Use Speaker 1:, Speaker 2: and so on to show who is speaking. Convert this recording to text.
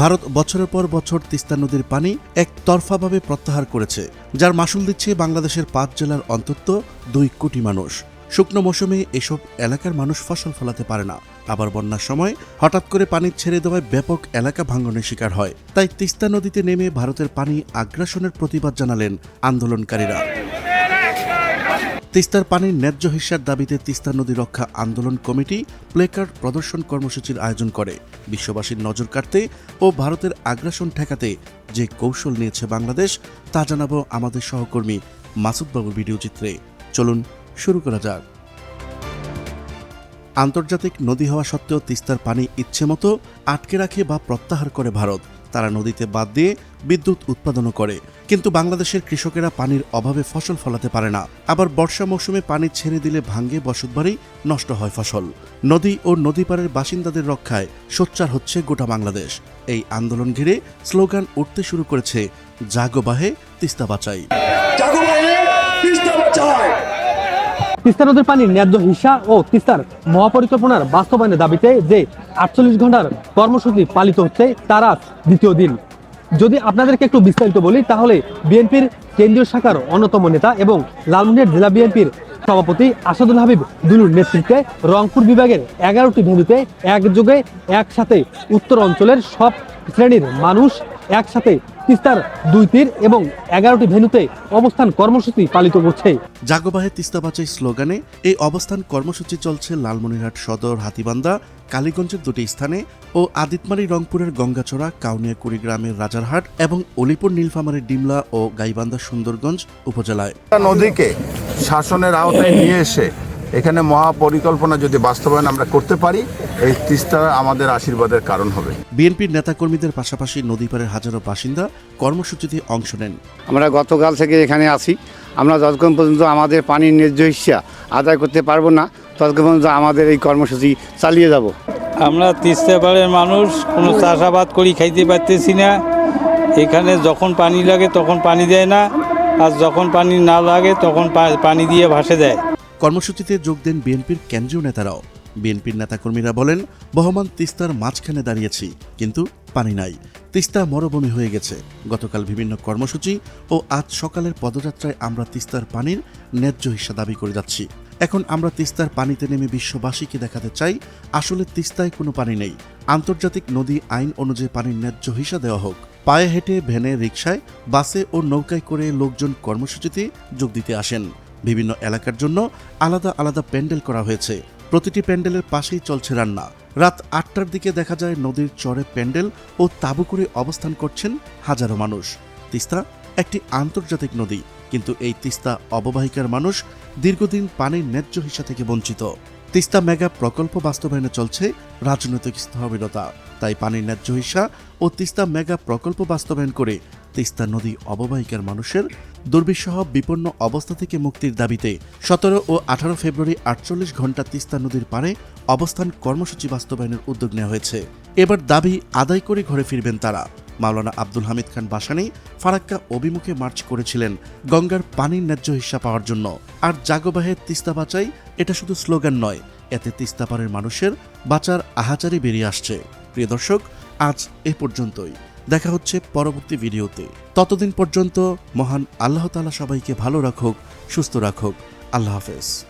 Speaker 1: ভারত বছরের পর বছর তিস্তা নদীর পানি একতরফাভাবে প্রত্যাহার করেছে, যার মাসুল দিচ্ছে বাংলাদেশের পাঁচ জেলার অন্তত দুই কোটি মানুষ। শুকনো মৌসুমে এসব এলাকার মানুষ ফসল ফলাতে পারে না। আবার বন্যার সময় হঠাৎ করে পানি ছেড়ে দেওয়ায় ব্যাপক এলাকা ভাঙনের শিকার হয়। তাই তিস্তা নদীতে নেমে ভারতের পানি আগ্রাসনের প্রতিবাদ জানালেন আন্দোলনকারীরা। তিস্তার পানির ন্যায্য হিস্যার দাবিতে তিস্তা নদী রক্ষা আন্দোলন কমিটি প্লেকার্ড প্রদর্শন কর্মসূচির আয়োজন করে। বিশ্ববাসীর নজর কাটতে ও ভারতের আগ্রাসন ঠেকাতে যে কৌশল নিয়েছে বাংলাদেশ, তা জানাব আমাদের সহকর্মী মাসুদবাবুর ভিডিও চিত্রে। চলুন, শুরু করা যাক। আন্তর্জাতিক নদী হওয়া সত্ত্বেও তিস্তার পানি ইচ্ছে মতো আটকে রাখে বা প্রত্যাহার করে ভারত। তারা নদীতে বাদ দিয়ে বিদ্যুৎ উৎপাদনও করে। কিন্তু বাংলাদেশের কৃষকেরা পানির অভাবে ফসল ফলাতে পারে না। আবার বর্ষা মৌসুমে পানি ছেড়ে দিলে ভাঙ্গে বসতবাড়ি নষ্ট হয় ফসল। নদী ও নদীপাড়ের বাসিন্দাদের রক্ষায় সোচ্চার হচ্ছে গোটা বাংলাদেশ। এই আন্দোলন ঘিরে স্লোগান উঠতে শুরু করেছে জাগো বাহে তিস্তা বাঁচাই।
Speaker 2: তিস্তা
Speaker 3: নদীর পানির ন্যায্য হিসা ও তিস্তার মহাপরিকল্পনার বাস্তবায়নের দাবিতে যে আটচল্লিশ ঘণ্টার কর্মসূচি পালিত হচ্ছে, তার আজ দ্বিতীয় দিন। যদি আপনাদেরকে একটু বিস্তারিত বলি, তাহলে বিএনপির কেন্দ্রীয় শাখার অন্যতম নেতা এবং লালমনিরহাট জেলা বিএনপির সভাপতি আসাদুল হাবিব দুলুর নেতৃত্বে রংপুর বিভাগের এগারোটি ভেন্যুতে একযোগে একসাথে উত্তর অঞ্চলের সব শ্রেণির মানুষ একসাথে তিস্তার দুই তীর এবং এগারোটি ভেন্যুতে অবস্থান কর্মসূচি পালিত করছে।
Speaker 1: জাগোবাহে তিস্তা বাঁচাই স্লোগানে এই অবস্থান কর্মসূচি চলছে লালমনিরহাট সদর হাতিবান্ধা কালীগঞ্জের দুটি স্থানে ও আদিতমারি রংপুরের গঙ্গাচড়া কাউনিয়া কুড়িগ্রামের রাজারহাট এবং অলিপুর নীলফামারীর ডিমলা ও গাইবান্ধা সুন্দরগঞ্জ উপজেলায়।
Speaker 4: নদীকে শাসনের আওতায় নিয়ে এসে এখানে মহাপরিকল্পনা যদি বাস্তবায়ন আমরা করতে পারি এই তিস্তা আমাদের আশীর্বাদের কারণ হবে।
Speaker 1: বিএনপির নেতাকর্মীদের পাশাপাশি নদীপাড়ের হাজারো বাসিন্দা কর্মসূচিতে অংশ নেন।
Speaker 5: আমরা গতকাল থেকে এখানে আছি। আমরা যতক্ষণ পর্যন্ত আমাদের পানির ন্যায্য হিস্যা আদায় করতে পারব না ততক্ষণ পর্যন্ত আমাদের এই কর্মসূচি চালিয়ে যাব।
Speaker 6: আমরা তিস্তা পাড়ের মানুষ কোনো চাষাবাদ করি খাইতে পারতেছি না। এখানে যখন পানি লাগে তখন পানি দেয় না আর যখন পানি না লাগে তখন পা- পানি দিয়ে ভাসে দেয়
Speaker 1: কর্মসূচিতে যোগ দেন বিএনপির কেন্দ্রীয় নেতারাও। বিএনপির নেতাকর্মীরা বলেন, বহমান তিস্তার মাঝখানে দাঁড়িয়েছি, কিন্তু পানি নাই। তিস্তা মরুভূমি হয়ে গেছে। গতকাল বিভিন্ন কর্মসূচি ও আজ সকালের পদযাত্রায় আমরা তিস্তার পানির ন্যায্য হিসা দাবি করে যাচ্ছি। এখন আমরা তিস্তার পানিতে নেমে বিশ্ববাসীকে দেখাতে চাই, আসলে তিস্তায় কোনো পানি নেই। আন্তর্জাতিক নদী আইন অনুযায়ী পানির ন্যায্য হিসা দেওয়া হোক। পায়ে হেঁটে, ভ্যানে, রিকশায়, বাসে ও নৌকায় করে লোকজন কর্মসূচিতে যোগ দিতে আসেন। বিভিন্ন এলাকার জন্য আলাদা আলাদা প্যান্ডেল করা হয়েছে। প্রতিটি প্যান্ডেলের পাশেই চলছে রান্না। রাত আটটার দিকে দেখা যায় নদীর চরে প্যান্ডেল ও তাঁবু করে অবস্থান করছেন হাজারো মানুষ। তিস্তা একটি আন্তর্জাতিক নদী, কিন্তু এই তিস্তা অববাহিকার মানুষ দীর্ঘদিন পানির ন্যায্য হিসা থেকে বঞ্চিত। তিস্তা মেগা প্রকল্প বাস্তবায়নে চলছে রাজনৈতিক স্থবিরতা। তাই পানির ন্যায্য হিসা ও তিস্তা মেগা প্রকল্প বাস্তবায়ন করে তিস্তা নদী অববাহিকার মানুষের দুর্বিষহ বিপন্ন অবস্থা থেকে মুক্তির দাবিতে সতেরো ও আঠারো ফেব্রুয়ারি আটচল্লিশ ঘণ্টা তিস্তা নদীর পারে অবস্থান কর্মসূচি বাস্তবায়নের উদ্যোগ নেওয়া হয়েছে। এবার দাবি আদায় করে ঘরে ফিরবেন তারা। মাওলানা আব্দুল হামিদ খান বাসানি ফারাক্কা অভিমুখে মার্চ করেছিলেন গঙ্গার পানির ন্যায্য হিস্সা পাওয়ার জন্য। আর জাগোবাহে তিস্তা বাঁচাই, এটা শুধু স্লোগান নয়, এতে তিস্তাপাড়ের মানুষের বাঁচার আহাচারি বেরিয়ে আসছে। প্রিয় দর্শক, আজ এ পর্যন্তই। দেখা হচ্ছে পরবর্তী ভিডিওতে। ততদিন পর্যন্ত মহান আল্লাহ তালা সবাইকে ভালো রাখুক, সুস্থ রাখুক। আল্লাহ হাফেজ।